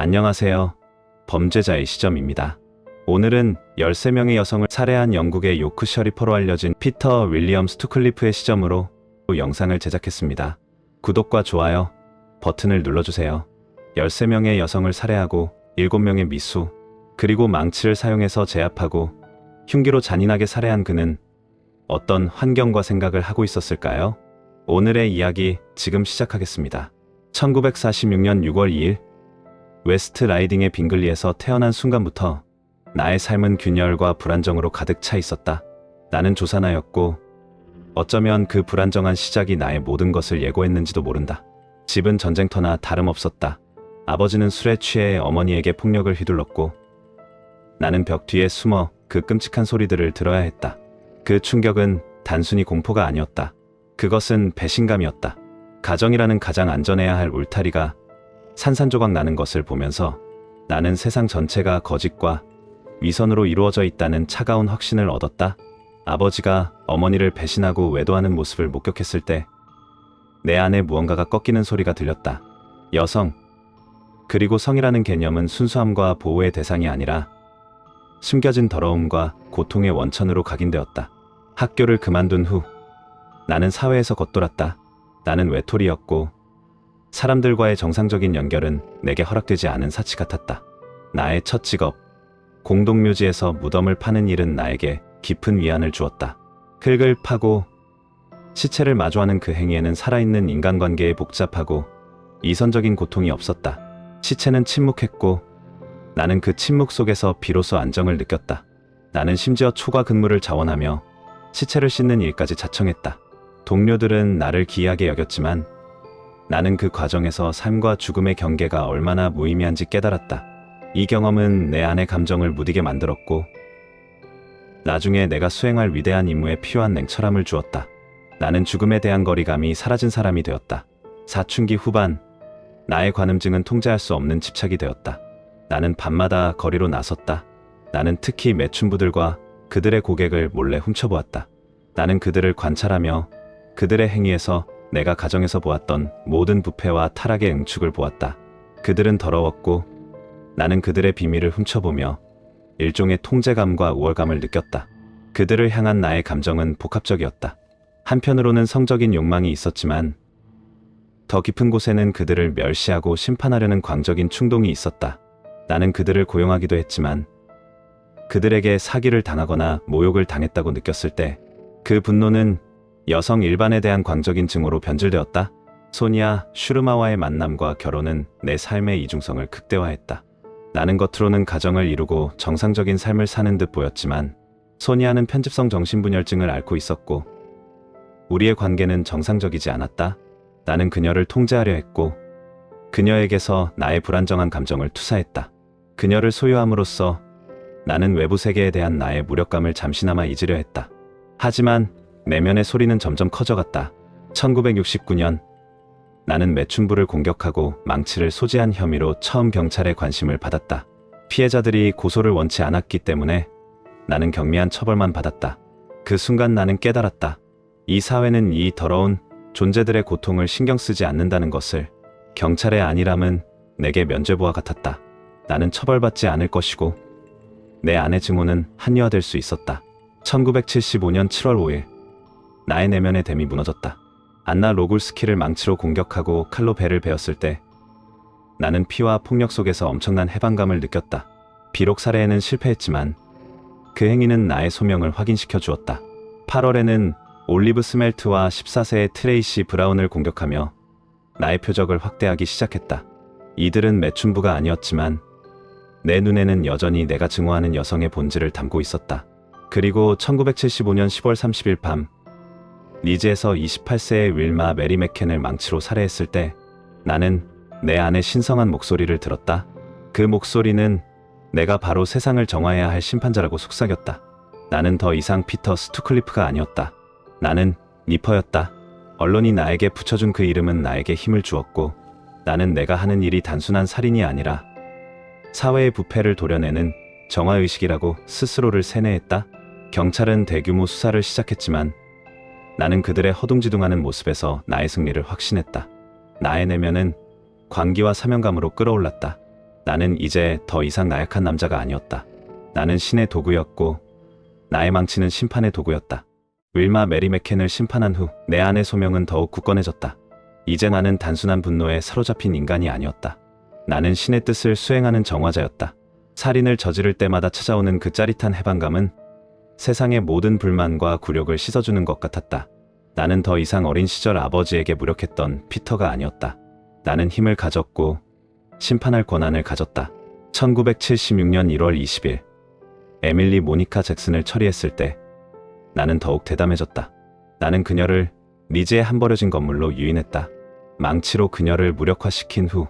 안녕하세요. 범죄자의 시점입니다. 오늘은 13명의 여성을 살해한 영국의 요크 셔리퍼로 알려진 피터 윌리엄 스투클리프의 시점으로 영상을 제작했습니다. 구독과 좋아요 버튼을 눌러주세요. 13명의 여성을 살해하고 7명의 미수, 그리고 망치를 사용해서 제압하고 흉기로 잔인하게 살해한 그는 어떤 환경과 생각을 하고 있었을까요? 오늘의 이야기 지금 시작하겠습니다. 1946년 6월 2일 웨스트 라이딩의 빙글리에서 태어난 순간부터 나의 삶은 균열과 불안정으로 가득 차 있었다. 나는 조사나였고 어쩌면 그 불안정한 시작이 나의 모든 것을 예고했는지도 모른다. 집은 전쟁터나 다름없었다. 아버지는 술에 취해 어머니에게 폭력을 휘둘렀고 나는 벽 뒤에 숨어 그 끔찍한 소리들을 들어야 했다. 그 충격은 단순히 공포가 아니었다. 그것은 배신감이었다. 가정이라는 가장 안전해야 할 울타리가 산산조각 나는 것을 보면서 나는 세상 전체가 거짓과 위선으로 이루어져 있다는 차가운 확신을 얻었다. 아버지가 어머니를 배신하고 외도하는 모습을 목격했을 때 내 안에 무언가가 꺾이는 소리가 들렸다. 여성. 그리고 성이라는 개념은 순수함과 보호의 대상이 아니라 숨겨진 더러움과 고통의 원천으로 각인되었다. 학교를 그만둔 후 나는 사회에서 겉돌았다. 나는 외톨이였고 사람들과의 정상적인 연결은 내게 허락되지 않은 사치 같았다. 나의 첫 직업, 공동묘지에서 무덤을 파는 일은 나에게 깊은 위안을 주었다. 흙을 파고 시체를 마주하는 그 행위에는 살아있는 인간관계의 복잡하고 이선적인 고통이 없었다. 시체는 침묵했고 나는 그 침묵 속에서 비로소 안정을 느꼈다. 나는 심지어 초과 근무를 자원하며 시체를 씻는 일까지 자청했다. 동료들은 나를 기이하게 여겼지만 나는 그 과정에서 삶과 죽음의 경계가 얼마나 무의미한지 깨달았다. 이 경험은 내 안의 감정을 무디게 만들었고 나중에 내가 수행할 위대한 임무에 필요한 냉철함을 주었다. 나는 죽음에 대한 거리감이 사라진 사람이 되었다. 사춘기 후반 나의 관음증은 통제할 수 없는 집착이 되었다. 나는 밤마다 거리로 나섰다. 나는 특히 매춘부들과 그들의 고객을 몰래 훔쳐보았다. 나는 그들을 관찰하며 그들의 행위에서 내가 가정에서 보았던 모든 부패와 타락의 응축을 보았다. 그들은 더러웠고 나는 그들의 비밀을 훔쳐보며 일종의 통제감과 우월감을 느꼈다. 그들을 향한 나의 감정은 복합적이었다. 한편으로는 성적인 욕망이 있었지만 더 깊은 곳에는 그들을 멸시하고 심판하려는 광적인 충동이 있었다. 나는 그들을 고용하기도 했지만 그들에게 사기를 당하거나 모욕을 당했다고 느꼈을 때 그 분노는 여성 일반에 대한 광적인 증오로 변질되었다. 소니아 슈르마와의 만남과 결혼은 내 삶의 이중성을 극대화했다. 나는 겉으로는 가정을 이루고 정상적인 삶을 사는 듯 보였지만 소니아는 편집성 정신분열증을 앓고 있었고 우리의 관계는 정상적이지 않았다. 나는 그녀를 통제하려 했고 그녀에게서 나의 불안정한 감정을 투사했다. 그녀를 소유함으로써 나는 외부 세계에 대한 나의 무력감을 잠시나마 잊으려 했다. 하지만 내면의 소리는 점점 커져갔다. 1969년 나는 매춘부를 공격하고 망치를 소지한 혐의로 처음 경찰의 관심을 받았다. 피해자들이 고소를 원치 않았기 때문에 나는 경미한 처벌만 받았다. 그 순간 나는 깨달았다. 이 사회는 이 더러운 존재들의 고통을 신경 쓰지 않는다는 것을 경찰의 안일함은 내게 면죄부와 같았다. 나는 처벌받지 않을 것이고 내 아내 증오는 합리화될 수 있었다. 1975년 7월 5일 나의 내면의 댐이 무너졌다. 안나 로굴스키를 망치로 공격하고 칼로 배를 베었을 때 나는 피와 폭력 속에서 엄청난 해방감을 느꼈다. 비록 살해에는 실패했지만 그 행위는 나의 소명을 확인시켜 주었다. 8월에는 올리브 스멜트와 14세의 트레이시 브라운을 공격하며 나의 표적을 확대하기 시작했다. 이들은 매춘부가 아니었지만 내 눈에는 여전히 내가 증오하는 여성의 본질을 담고 있었다. 그리고 1975년 10월 30일 밤 리즈에서 28세의 윌마 메리 맥켄을 망치로 살해했을 때 나는 내 안의 신성한 목소리를 들었다. 그 목소리는 내가 바로 세상을 정화해야 할 심판자라고 속삭였다. 나는 더 이상 피터 스투클리프가 아니었다. 나는 니퍼였다. 언론이 나에게 붙여준 그 이름은 나에게 힘을 주었고 나는 내가 하는 일이 단순한 살인이 아니라 사회의 부패를 도려내는 정화의식이라고 스스로를 세뇌했다. 경찰은 대규모 수사를 시작했지만 나는 그들의 허둥지둥하는 모습에서 나의 승리를 확신했다. 나의 내면은 광기와 사명감으로 끌어올랐다. 나는 이제 더 이상 나약한 남자가 아니었다. 나는 신의 도구였고 나의 망치는 심판의 도구였다. 윌마 메리 맥켄을 심판한 후 내 안의 소명은 더욱 굳건해졌다. 이제 나는 단순한 분노에 사로잡힌 인간이 아니었다. 나는 신의 뜻을 수행하는 정화자였다. 살인을 저지를 때마다 찾아오는 그 짜릿한 해방감은 세상의 모든 불만과 굴욕을 씻어주는 것 같았다. 나는 더 이상 어린 시절 아버지에게 무력했던 피터가 아니었다. 나는 힘을 가졌고 심판할 권한을 가졌다. 1976년 1월 20일 에밀리 모니카 잭슨을 처리했을 때 나는 더욱 대담해졌다. 나는 그녀를 리즈의 한 버려진 건물로 유인했다. 망치로 그녀를 무력화시킨 후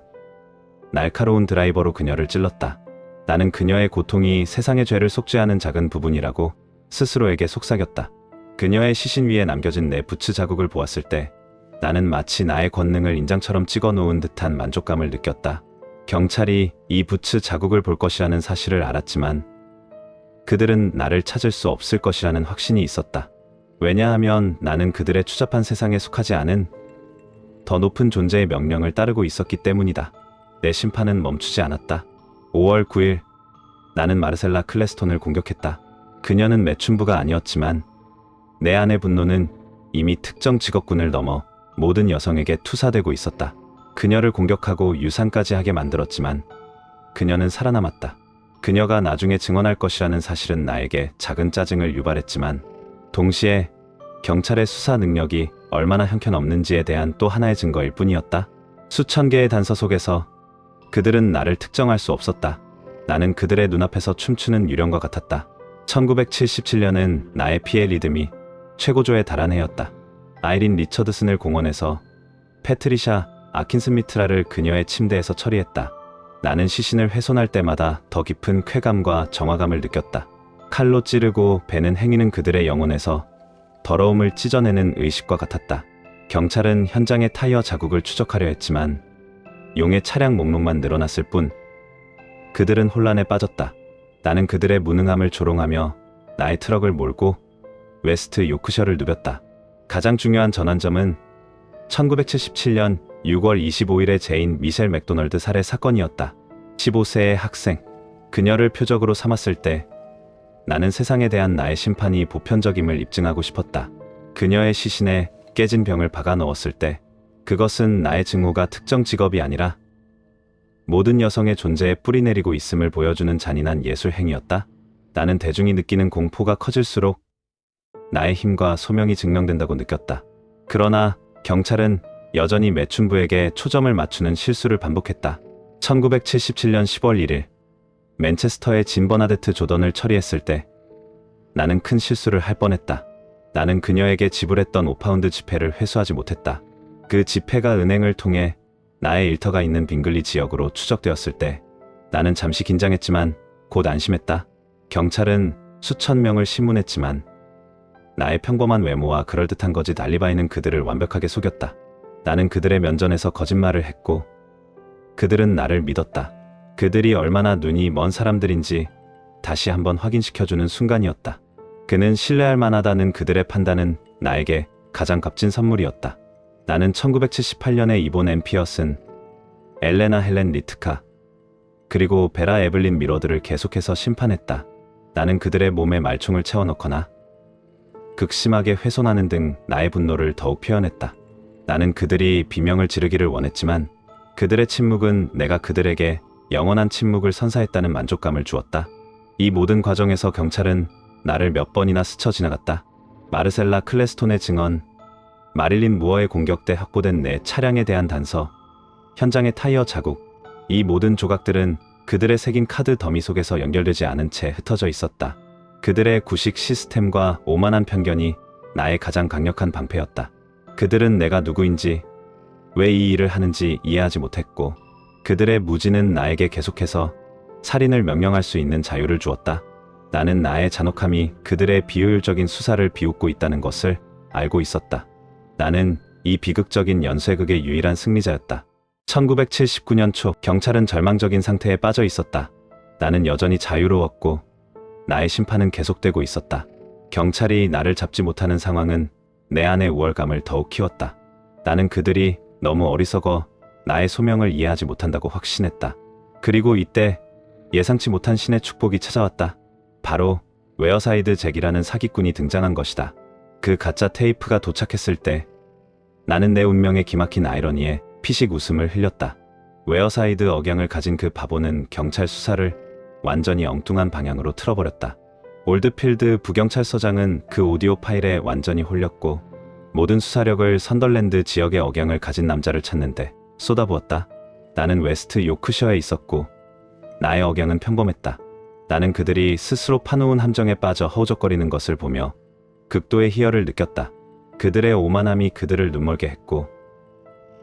날카로운 드라이버로 그녀를 찔렀다. 나는 그녀의 고통이 세상의 죄를 속죄하는 작은 부분이라고 스스로에게 속삭였다. 그녀의 시신 위에 남겨진 내 부츠 자국을 보았을 때 나는 마치 나의 권능을 인장처럼 찍어 놓은 듯한 만족감을 느꼈다. 경찰이 이 부츠 자국을 볼 것이라는 사실을 알았지만 그들은 나를 찾을 수 없을 것이라는 확신이 있었다. 왜냐하면 나는 그들의 추잡한 세상에 속하지 않은 더 높은 존재의 명령을 따르고 있었기 때문이다. 내 심판은 멈추지 않았다. 5월 9일 나는 마르셀라 클레스톤을 공격했다. 그녀는 매춘부가 아니었지만 내 안의 분노는 이미 특정 직업군을 넘어 모든 여성에게 투사되고 있었다. 그녀를 공격하고 유산까지 하게 만들었지만 그녀는 살아남았다. 그녀가 나중에 증언할 것이라는 사실은 나에게 작은 짜증을 유발했지만 동시에 경찰의 수사 능력이 얼마나 형편없는지에 대한 또 하나의 증거일 뿐이었다. 수천 개의 단서 속에서 그들은 나를 특정할 수 없었다. 나는 그들의 눈앞에서 춤추는 유령과 같았다. 1977년은 나의 피해 리듬이 최고조에 달한 해였다. 아이린 리처드슨을 공원에서 패트리샤 아킨스미트라를 그녀의 침대에서 처리했다. 나는 시신을 훼손할 때마다 더 깊은 쾌감과 정화감을 느꼈다. 칼로 찌르고 베는 행위는 그들의 영혼에서 더러움을 찢어내는 의식과 같았다. 경찰은 현장의 타이어 자국을 추적하려 했지만 용의 차량 목록만 늘어났을 뿐 그들은 혼란에 빠졌다. 나는 그들의 무능함을 조롱하며 나의 트럭을 몰고 웨스트 요크셔를 누볐다. 가장 중요한 전환점은 1977년 6월 25일의 제인 미셸 맥도널드 살해 사건이었다. 15세의 학생. 그녀를 표적으로 삼았을 때 나는 세상에 대한 나의 심판이 보편적임을 입증하고 싶었다. 그녀의 시신에 깨진 병을 박아 넣었을 때 그것은 나의 증오가 특정 직업이 아니라 모든 여성의 존재에 뿌리 내리고 있음을 보여주는 잔인한 예술 행위였다. 나는 대중이 느끼는 공포가 커질수록 나의 힘과 소명이 증명된다고 느꼈다. 그러나 경찰은 여전히 매춘부에게 초점을 맞추는 실수를 반복했다. 1977년 10월 1일 맨체스터의 진 버나데트 조던을 처리했을 때 나는 큰 실수를 할 뻔했다. 나는 그녀에게 지불했던 5파운드 지폐를 회수하지 못했다. 그 지폐가 은행을 통해 나의 일터가 있는 빙글리 지역으로 추적되었을 때 나는 잠시 긴장했지만 곧 안심했다. 경찰은 수천 명을 신문했지만 나의 평범한 외모와 그럴듯한 거짓 알리바이는 그들을 완벽하게 속였다. 나는 그들의 면전에서 거짓말을 했고 그들은 나를 믿었다. 그들이 얼마나 눈이 먼 사람들인지 다시 한번 확인시켜주는 순간이었다. 그는 신뢰할 만하다는 그들의 판단은 나에게 가장 값진 선물이었다. 나는 1978년에 이본 엠피어슨, 엘레나 헬렌 리트카, 그리고 베라 에블린 미러드를 계속해서 심판했다. 나는 그들의 몸에 말총을 채워넣거나 극심하게 훼손하는 등 나의 분노를 더욱 표현했다. 나는 그들이 비명을 지르기를 원했지만 그들의 침묵은 내가 그들에게 영원한 침묵을 선사했다는 만족감을 주었다. 이 모든 과정에서 경찰은 나를 몇 번이나 스쳐 지나갔다. 마르셀라 클레스톤의 증언, 마릴린 무어의 공격 때 확보된 내 차량에 대한 단서, 현장의 타이어 자국, 이 모든 조각들은 그들의 새긴 카드 더미 속에서 연결되지 않은 채 흩어져 있었다. 그들의 구식 시스템과 오만한 편견이 나의 가장 강력한 방패였다. 그들은 내가 누구인지, 왜 이 일을 하는지 이해하지 못했고, 그들의 무지는 나에게 계속해서 살인을 명령할 수 있는 자유를 주었다. 나는 나의 잔혹함이 그들의 비효율적인 수사를 비웃고 있다는 것을 알고 있었다. 나는 이 비극적인 연쇄극의 유일한 승리자였다. 1979년 초 경찰은 절망적인 상태에 빠져 있었다. 나는 여전히 자유로웠고 나의 심판은 계속되고 있었다. 경찰이 나를 잡지 못하는 상황은 내 안의 우월감을 더욱 키웠다. 나는 그들이 너무 어리석어 나의 소명을 이해하지 못한다고 확신했다. 그리고 이때 예상치 못한 신의 축복이 찾아왔다. 바로 웨어사이드 잭이라는 사기꾼이 등장한 것이다. 그 가짜 테이프가 도착했을 때 나는 내 운명에 기막힌 아이러니에 피식 웃음을 흘렸다. 웨어사이드 억양을 가진 그 바보는 경찰 수사를 완전히 엉뚱한 방향으로 틀어버렸다. 올드필드 부경찰서장은 그 오디오 파일에 완전히 홀렸고 모든 수사력을 선덜랜드 지역의 억양을 가진 남자를 찾는데 쏟아부었다. 나는 웨스트 요크셔에 있었고 나의 억양은 평범했다. 나는 그들이 스스로 파놓은 함정에 빠져 허우적거리는 것을 보며 극도의 희열을 느꼈다. 그들의 오만함이 그들을 눈멀게 했고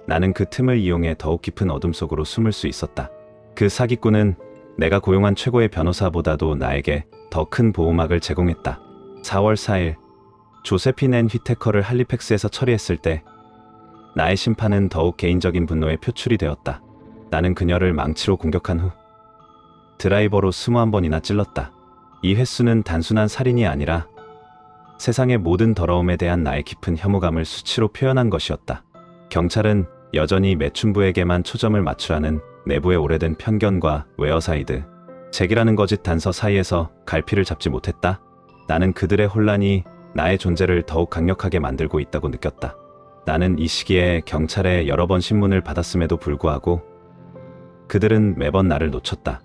나는 그 틈을 이용해 더욱 깊은 어둠 속으로 숨을 수 있었다. 그 사기꾼은 내가 고용한 최고의 변호사보다도 나에게 더 큰 보호막을 제공했다. 4월 4일 조세핀 앤 휘테커를 할리팩스에서 처리했을 때 나의 심판은 더욱 개인적인 분노에 표출이 되었다. 나는 그녀를 망치로 공격한 후 드라이버로 21번이나 찔렀다. 이 횟수는 단순한 살인이 아니라 세상의 모든 더러움에 대한 나의 깊은 혐오감을 수치로 표현한 것이었다. 경찰은 여전히 매춘부에게만 초점을 맞추라는 내부의 오래된 편견과 웨어사이드, 잭이라는 거짓 단서 사이에서 갈피를 잡지 못했다. 나는 그들의 혼란이 나의 존재를 더욱 강력하게 만들고 있다고 느꼈다. 나는 이 시기에 경찰에 여러 번 신문을 받았음에도 불구하고 그들은 매번 나를 놓쳤다.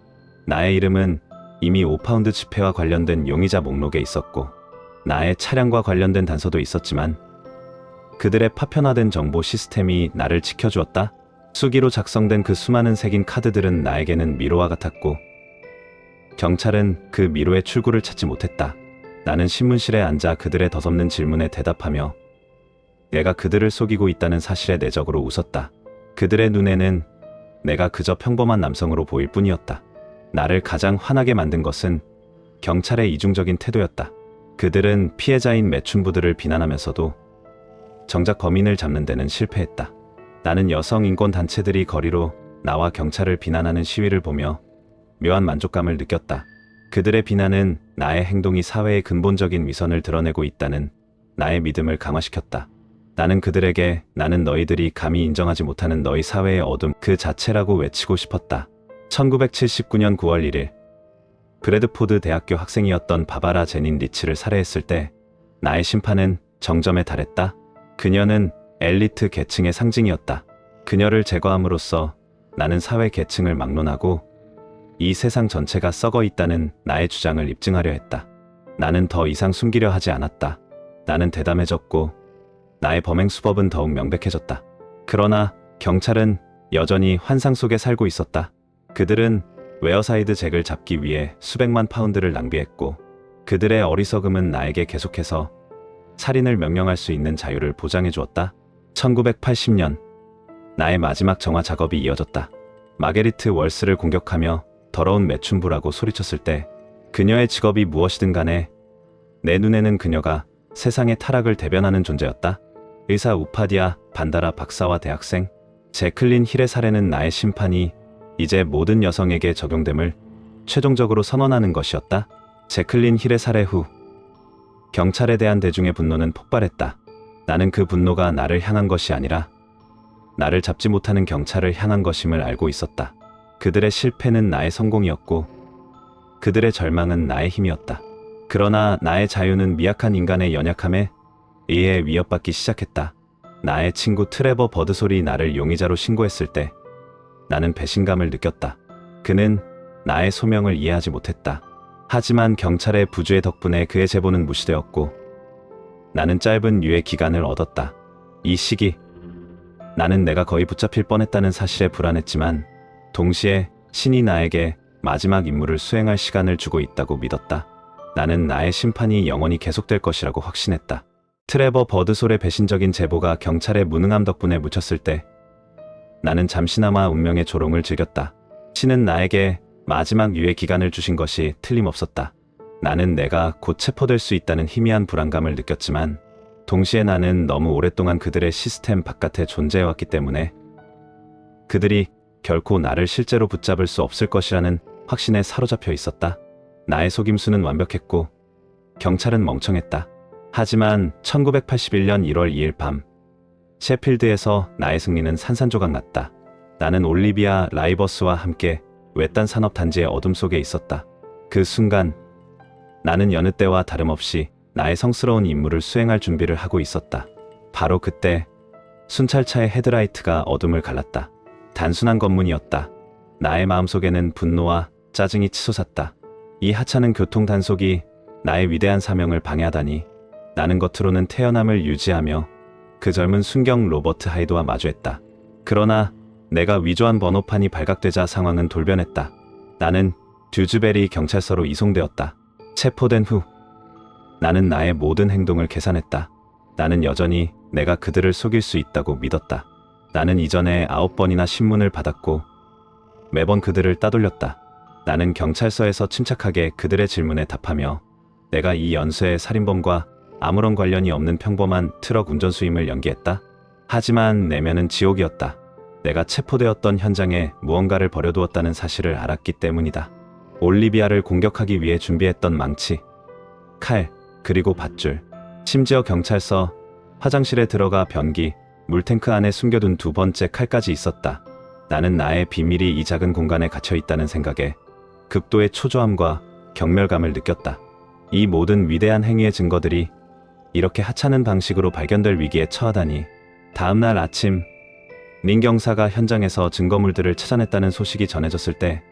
나의 이름은 이미 5파운드 지폐와 관련된 용의자 목록에 있었고 나의 차량과 관련된 단서도 있었지만 그들의 파편화된 정보 시스템이 나를 지켜주었다. 수기로 작성된 그 수많은 새긴 카드들은 나에게는 미로와 같았고 경찰은 그 미로의 출구를 찾지 못했다. 나는 신문실에 앉아 그들의 더섭는 질문에 대답하며 내가 그들을 속이고 있다는 사실에 내적으로 웃었다. 그들의 눈에는 내가 그저 평범한 남성으로 보일 뿐이었다. 나를 가장 화나게 만든 것은 경찰의 이중적인 태도였다. 그들은 피해자인 매춘부들을 비난하면서도 정작 범인을 잡는 데는 실패했다. 나는 여성 인권 단체들이 거리로 나와 경찰을 비난하는 시위를 보며 묘한 만족감을 느꼈다. 그들의 비난은 나의 행동이 사회의 근본적인 위선을 드러내고 있다는 나의 믿음을 강화시켰다. 나는 그들에게 나는 너희들이 감히 인정하지 못하는 너희 사회의 어둠 그 자체라고 외치고 싶었다. 1979년 9월 1일 브래드포드 대학교 학생이었던 바바라 제닌 리치를 살해했을 때 나의 심판은 정점에 달했다. 그녀는 엘리트 계층의 상징이었다. 그녀를 제거함으로써 나는 사회 계층을 막론하고 이 세상 전체가 썩어 있다는 나의 주장을 입증하려 했다. 나는 더 이상 숨기려 하지 않았다. 나는 대담해졌고 나의 범행 수법은 더욱 명백해졌다. 그러나 경찰은 여전히 환상 속에 살고 있었다. 그들은 웨어사이드 잭을 잡기 위해 수백만 파운드를 낭비했고 그들의 어리석음은 나에게 계속해서 살인을 명령할 수 있는 자유를 보장해 주었다. 1980년 나의 마지막 정화 작업이 이어졌다. 마게리트 월스를 공격하며 더러운 매춘부라고 소리쳤을 때 그녀의 직업이 무엇이든 간에 내 눈에는 그녀가 세상의 타락을 대변하는 존재였다. 의사 우파디아 반다라 박사와 대학생 제클린 힐의 살해는 나의 심판이 이제 모든 여성에게 적용됨을 최종적으로 선언하는 것이었다. 제클린 힐의 살해 후 경찰에 대한 대중의 분노는 폭발했다. 나는 그 분노가 나를 향한 것이 아니라 나를 잡지 못하는 경찰을 향한 것임을 알고 있었다. 그들의 실패는 나의 성공이었고 그들의 절망은 나의 힘이었다. 그러나 나의 자유는 미약한 인간의 연약함에 의해 위협받기 시작했다. 나의 친구 트레버 버드솔이 나를 용의자로 신고했을 때 나는 배신감을 느꼈다. 그는 나의 소명을 이해하지 못했다. 하지만 경찰의 부주의 덕분에 그의 제보는 무시되었고 나는 짧은 유예 기간을 얻었다. 이 시기 나는 내가 거의 붙잡힐 뻔했다는 사실에 불안했지만 동시에 신이 나에게 마지막 임무를 수행할 시간을 주고 있다고 믿었다. 나는 나의 심판이 영원히 계속될 것이라고 확신했다. 트레버 버드솔의 배신적인 제보가 경찰의 무능함 덕분에 묻혔을 때 나는 잠시나마 운명의 조롱을 즐겼다. 신은 나에게 마지막 유예 기간을 주신 것이 틀림없었다. 나는 내가 곧 체포될 수 있다는 희미한 불안감을 느꼈지만 동시에 나는 너무 오랫동안 그들의 시스템 바깥에 존재해왔기 때문에 그들이 결코 나를 실제로 붙잡을 수 없을 것이라는 확신에 사로잡혀 있었다. 나의 속임수는 완벽했고 경찰은 멍청했다. 하지만 1981년 1월 2일 밤 셰필드에서 나의 승리는 산산조각 났다. 나는 올리비아 라이버스와 함께 외딴 산업 단지의 어둠 속에 있었다. 그 순간 나는 여느 때와 다름없이 나의 성스러운 임무를 수행할 준비를 하고 있었다. 바로 그때 순찰차의 헤드라이트가 어둠을 갈랐다. 단순한 검문이었다. 나의 마음속에는 분노와 짜증이 치솟았다. 이 하찮은 교통 단속이 나의 위대한 사명을 방해하다니 나는 겉으로는 태연함을 유지하며 그 젊은 순경 로버트 하이드와 마주했다. 그러나 내가 위조한 번호판이 발각되자 상황은 돌변했다. 나는 듀즈베리 경찰서로 이송되었다. 체포된 후 나는 나의 모든 행동을 계산했다. 나는 여전히 내가 그들을 속일 수 있다고 믿었다. 나는 이전에 아홉 번이나 신문을 받았고 매번 그들을 따돌렸다. 나는 경찰서에서 침착하게 그들의 질문에 답하며 내가 이 연쇄의 살인범과 아무런 관련이 없는 평범한 트럭 운전수임을 연기했다. 하지만 내면은 지옥이었다. 내가 체포되었던 현장에 무언가를 버려두었다는 사실을 알았기 때문이다. 올리비아를 공격하기 위해 준비했던 망치, 칼, 그리고 밧줄. 심지어 경찰서 화장실에 들어가 변기, 물탱크 안에 숨겨둔 두 번째 칼까지 있었다. 나는 나의 비밀이 이 작은 공간에 갇혀 있다는 생각에 극도의 초조함과 경멸감을 느꼈다. 이 모든 위대한 행위의 증거들이 이렇게 하찮은 방식으로 발견될 위기에 처하다니. 다음 날 아침, 린 경사가 현장에서 증거물들을 찾아냈다는 소식이 전해졌을 때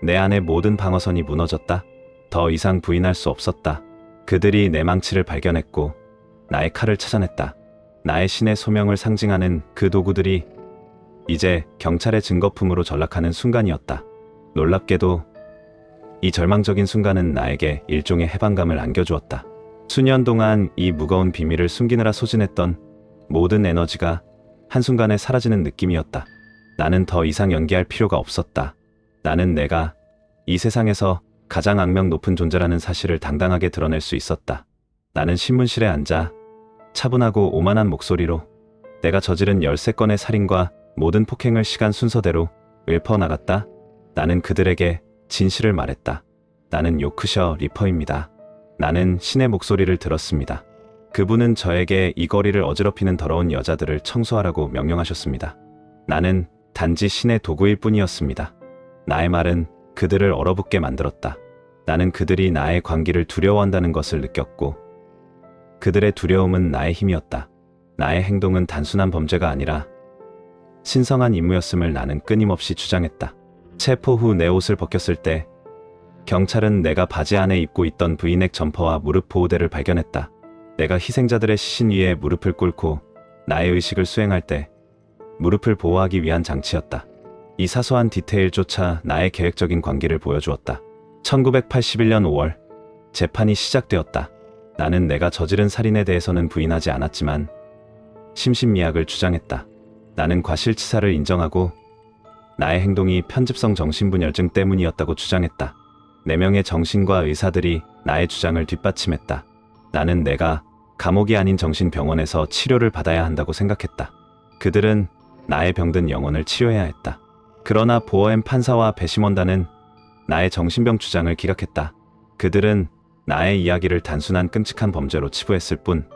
내 안의 모든 방어선이 무너졌다. 더 이상 부인할 수 없었다. 그들이 내 망치를 발견했고 나의 칼을 찾아냈다. 나의 신의 소명을 상징하는 그 도구들이 이제 경찰의 증거품으로 전락하는 순간이었다. 놀랍게도 이 절망적인 순간은 나에게 일종의 해방감을 안겨주었다. 수년 동안 이 무거운 비밀을 숨기느라 소진했던 모든 에너지가 한순간에 사라지는 느낌이었다. 나는 더 이상 연기할 필요가 없었다. 나는 내가 이 세상에서 가장 악명 높은 존재라는 사실을 당당하게 드러낼 수 있었다. 나는 신문실에 앉아 차분하고 오만한 목소리로 내가 저지른 13건의 살인과 모든 폭행을 시간 순서대로 읊어나갔다. 나는 그들에게 진실을 말했다. 나는 요크셔 리퍼입니다. 나는 신의 목소리를 들었습니다. 그분은 저에게 이 거리를 어지럽히는 더러운 여자들을 청소하라고 명령하셨습니다. 나는 단지 신의 도구일 뿐이었습니다. 나의 말은 그들을 얼어붙게 만들었다. 나는 그들이 나의 관계를 두려워한다는 것을 느꼈고, 그들의 두려움은 나의 힘이었다. 나의 행동은 단순한 범죄가 아니라 신성한 임무였음을 나는 끊임없이 주장했다. 체포 후 내 옷을 벗겼을 때 경찰은 내가 바지 안에 입고 있던 브이넥 점퍼와 무릎 보호대를 발견했다. 내가 희생자들의 시신 위에 무릎을 꿇고 나의 의식을 수행할 때 무릎을 보호하기 위한 장치였다. 이 사소한 디테일조차 나의 계획적인 관계를 보여주었다. 1981년 5월 재판이 시작되었다. 나는 내가 저지른 살인에 대해서는 부인하지 않았지만 심신미약을 주장했다. 나는 과실치사를 인정하고 나의 행동이 편집성 정신분열증 때문이었다고 주장했다. 네 명의 정신과 의사들이 나의 주장을 뒷받침했다. 나는 내가 감옥이 아닌 정신병원에서 치료를 받아야 한다고 생각했다. 그들은 나의 병든 영혼을 치료해야 했다. 그러나 보어엠 판사와 배심원단은 나의 정신병 주장을 기각했다. 그들은 나의 이야기를 단순한 끔찍한 범죄로 치부했을 뿐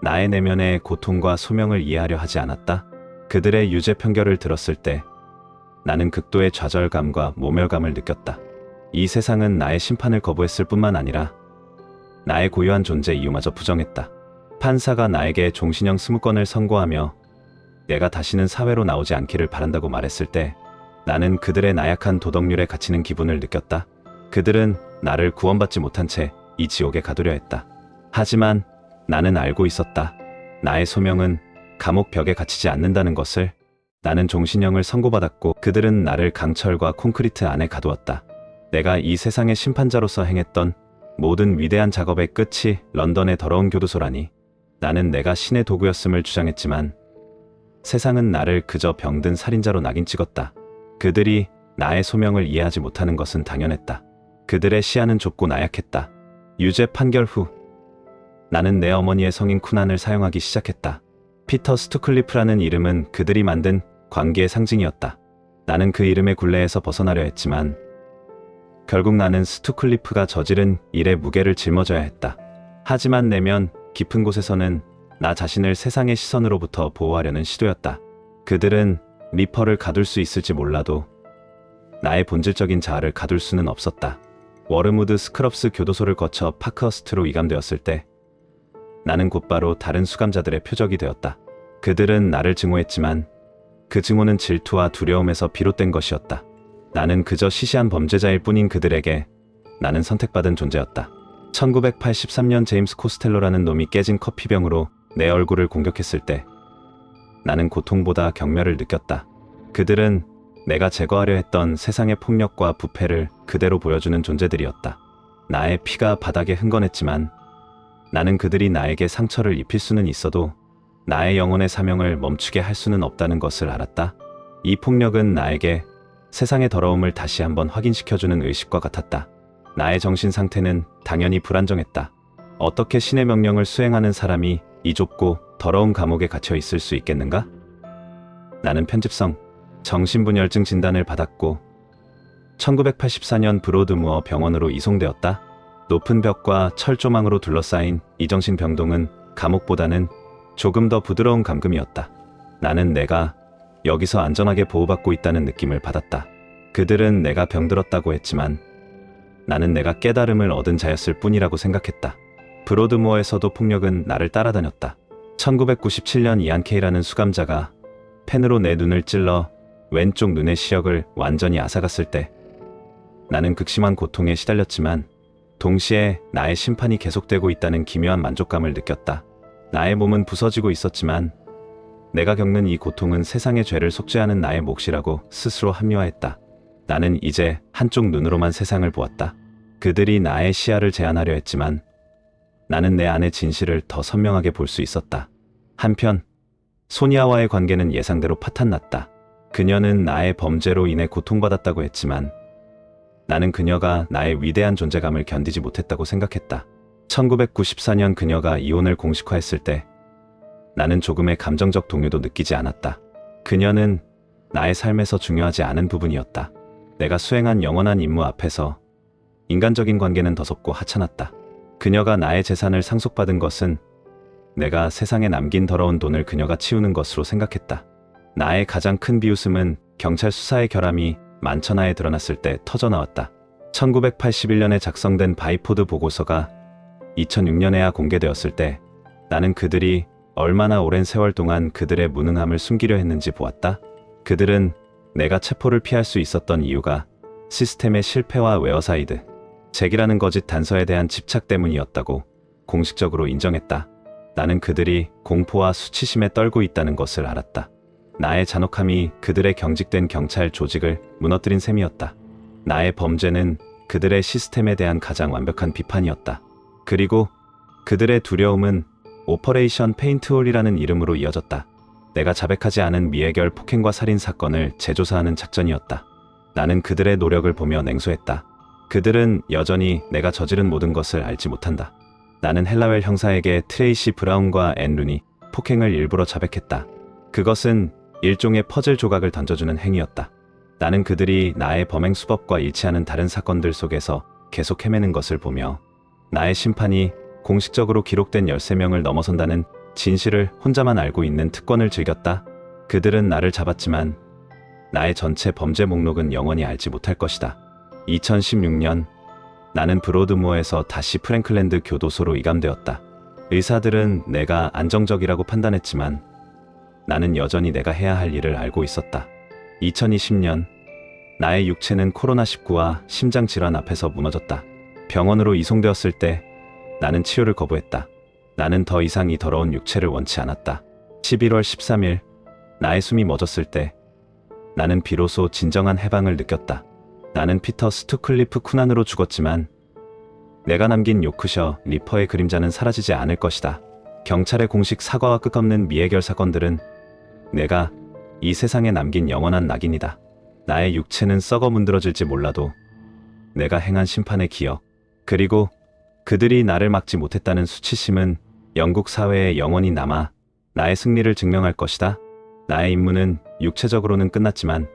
나의 내면의 고통과 소명을 이해하려 하지 않았다. 그들의 유죄 판결을 들었을 때 나는 극도의 좌절감과 모멸감을 느꼈다. 이 세상은 나의 심판을 거부했을 뿐만 아니라 나의 고유한 존재 이유마저 부정했다. 판사가 나에게 종신형 20건을 선고하며 내가 다시는 사회로 나오지 않기를 바란다고 말했을 때 나는 그들의 나약한 도덕률에 갇히는 기분을 느꼈다. 그들은 나를 구원받지 못한 채 이 지옥에 가두려 했다. 하지만 나는 알고 있었다. 나의 소명은 감옥 벽에 갇히지 않는다는 것을 나는 종신형을 선고받았고 그들은 나를 강철과 콘크리트 안에 가두었다. 내가 이 세상의 심판자로서 행했던 모든 위대한 작업의 끝이 런던의 더러운 교도소라니 나는 내가 신의 도구였음을 주장했지만 세상은 나를 그저 병든 살인자로 낙인 찍었다. 그들이 나의 소명을 이해하지 못하는 것은 당연했다. 그들의 시야는 좁고 나약했다. 유죄 판결 후 나는 내 어머니의 성인 쿠난을 사용하기 시작했다. 피터 스투클리프라는 이름은 그들이 만든 관계의 상징이었다. 나는 그 이름의 굴레에서 벗어나려 했지만 결국 나는 스투클리프가 저지른 일의 무게를 짊어져야 했다. 하지만 내면 깊은 곳에서는 나 자신을 세상의 시선으로부터 보호하려는 시도였다. 그들은 리퍼를 가둘 수 있을지 몰라도 나의 본질적인 자아를 가둘 수는 없었다. 워르무드 스크럽스 교도소를 거쳐 파크허스트로 이감되었을 때 나는 곧바로 다른 수감자들의 표적이 되었다. 그들은 나를 증오했지만 그 증오는 질투와 두려움에서 비롯된 것이었다. 나는 그저 시시한 범죄자일 뿐인 그들에게 나는 선택받은 존재였다. 1983년 제임스 코스텔로라는 놈이 깨진 커피병으로 내 얼굴을 공격했을 때 나는 고통보다 경멸을 느꼈다. 그들은 내가 제거하려 했던 세상의 폭력과 부패를 그대로 보여주는 존재들이었다. 나의 피가 바닥에 흥건했지만 나는 그들이 나에게 상처를 입힐 수는 있어도 나의 영혼의 사명을 멈추게 할 수는 없다는 것을 알았다. 이 폭력은 나에게 세상의 더러움을 다시 한번 확인시켜주는 의식과 같았다. 나의 정신 상태는 당연히 불안정했다. 어떻게 신의 명령을 수행하는 사람이 이 좁고 더러운 감옥에 갇혀 있을 수 있겠는가? 나는 편집성 정신분열증 진단을 받았고 1984년 브로드무어 병원으로 이송되었다. 높은 벽과 철조망으로 둘러싸인 이 정신 병동은 감옥보다는 조금 더 부드러운 감금이었다. 나는 내가 여기서 안전하게 보호받고 있다는 느낌을 받았다. 그들은 내가 병들었다고 했지만 나는 내가 깨달음을 얻은 자였을 뿐이라고 생각했다. 브로드무어에서도 폭력은 나를 따라다녔다. 1997년 이안 케이라는 수감자가 펜으로 내 눈을 찔러 왼쪽 눈의 시력을 완전히 앗아갔을 때 나는 극심한 고통에 시달렸지만 동시에 나의 심판이 계속되고 있다는 기묘한 만족감을 느꼈다. 나의 몸은 부서지고 있었지만 내가 겪는 이 고통은 세상의 죄를 속죄하는 나의 몫이라고 스스로 합리화했다. 나는 이제 한쪽 눈으로만 세상을 보았다. 그들이 나의 시야를 제한하려 했지만 나는 내 안의 진실을 더 선명하게 볼 수 있었다. 한편 소니아와의 관계는 예상대로 파탄났다. 그녀는 나의 범죄로 인해 고통받았다고 했지만 나는 그녀가 나의 위대한 존재감을 견디지 못했다고 생각했다. 1994년 그녀가 이혼을 공식화했을 때 나는 조금의 감정적 동요도 느끼지 않았다. 그녀는 나의 삶에서 중요하지 않은 부분이었다. 내가 수행한 영원한 임무 앞에서 인간적인 관계는 더섭고 하찮았다. 그녀가 나의 재산을 상속받은 것은 내가 세상에 남긴 더러운 돈을 그녀가 치우는 것으로 생각했다. 나의 가장 큰 비웃음은 경찰 수사의 결함이 만천하에 드러났을 때 터져나왔다. 1981년에 작성된 바이포드 보고서가 2006년에야 공개되었을 때 나는 그들이 얼마나 오랜 세월 동안 그들의 무능함을 숨기려 했는지 보았다. 그들은 내가 체포를 피할 수 있었던 이유가 시스템의 실패와 웨어사이드, 잭이라는 거짓 단서에 대한 집착 때문이었다고 공식적으로 인정했다. 나는 그들이 공포와 수치심에 떨고 있다는 것을 알았다. 나의 잔혹함이 그들의 경직된 경찰 조직을 무너뜨린 셈이었다. 나의 범죄는 그들의 시스템에 대한 가장 완벽한 비판이었다. 그리고 그들의 두려움은 오퍼레이션 페인트홀이라는 이름으로 이어졌다. 내가 자백하지 않은 미해결 폭행과 살인 사건을 재조사하는 작전이었다. 나는 그들의 노력을 보며 냉소했다. 그들은 여전히 내가 저지른 모든 것을 알지 못한다. 나는 헬라웰 형사에게 트레이시 브라운과 앤 룬이 폭행을 일부러 자백했다. 그것은 일종의 퍼즐 조각을 던져주는 행위였다. 나는 그들이 나의 범행 수법과 일치하는 다른 사건들 속에서 계속 헤매는 것을 보며 나의 심판이 공식적으로 기록된 13명을 넘어선다는 진실을 혼자만 알고 있는 특권을 즐겼다. 그들은 나를 잡았지만 나의 전체 범죄 목록은 영원히 알지 못할 것이다. 2016년 나는 브로드모어에서 다시 프랭클랜드 교도소로 이감되었다. 의사들은 내가 안정적이라고 판단했지만 나는 여전히 내가 해야 할 일을 알고 있었다. 2020년 나의 육체는 코로나19와 심장 질환 앞에서 무너졌다. 병원으로 이송되었을 때 나는 치료를 거부했다. 나는 더 이상 이 더러운 육체를 원치 않았다. 11월 13일 나의 숨이 멎었을 때 나는 비로소 진정한 해방을 느꼈다. 나는 피터 스투클리프 쿠난으로 죽었지만 내가 남긴 요크셔 리퍼의 그림자는 사라지지 않을 것이다. 경찰의 공식 사과와 끝없는 미해결 사건들은 내가 이 세상에 남긴 영원한 낙인이다. 나의 육체는 썩어 문드러질지 몰라도 내가 행한 심판의 기억, 그리고 그들이 나를 막지 못했다는 수치심은 영국 사회에 영원히 남아 나의 승리를 증명할 것이다. 나의 임무는 육체적으로는 끝났지만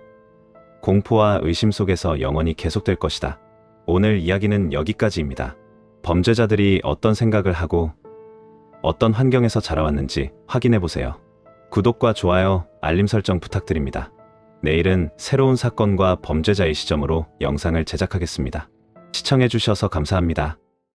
공포와 의심 속에서 영원히 계속될 것이다. 오늘 이야기는 여기까지입니다. 범죄자들이 어떤 생각을 하고 어떤 환경에서 자라왔는지 확인해 보세요. 구독과 좋아요, 알림 설정 부탁드립니다. 내일은 새로운 사건과 범죄자의 시점으로 영상을 제작하겠습니다. 시청해 주셔서 감사합니다.